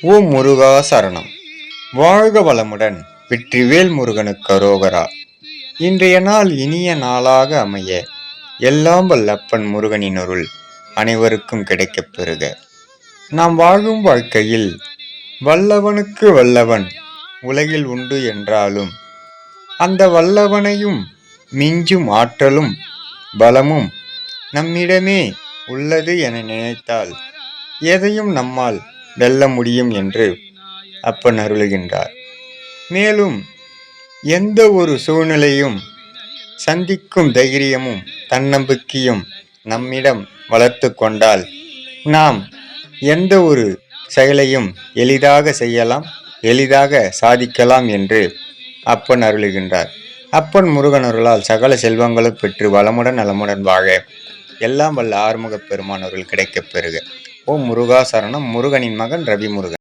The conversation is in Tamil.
ஓம் முருகா சரணம். வாழ்க வளமுடன் வெற்றிவேல் முருகனுக்கு அரோகரா. இன்றைய நாள் இனிய நாளாக அமைய எல்லாம் வல்லப்பன் முருகனின் அருள் அனைவருக்கும் கிடைக்கப் பெறுக. நாம் வாழும் வாழ்க்கையில் வல்லவனுக்கு வல்லவன் உலகில் உண்டு என்றாலும் அந்த வல்லவனையும் மிஞ்சும் ஆற்றலும் பலமும் நம்மிடமே உள்ளது என நினைத்தால் எதையும் நம்மால் வெல்ல முடியும் என்று அப்பன் அருளுகின்றார். மேலும் எந்த ஒரு சூழ்நிலையும் சந்திக்கும் தைரியமும் தன்னம்பிக்கையும் நம்மிடம் வளர்த்து கொண்டால் நாம் எந்த ஒரு செயலையும் எளிதாக செய்யலாம் எளிதாக சாதிக்கலாம் என்று அப்பன் அருளுகின்றார். அப்பன் முருகன் அருளால் சகல செல்வங்களும் பெற்று வளமுடன் நலமுடன் வாழ எல்லாம் வல்ல ஆறுமுகப் பெருமானவர்கள் கிடைக்கப் பெறுக. ஓம் முருகா சரணம் முருகனின் மகன் ரவி முருகன்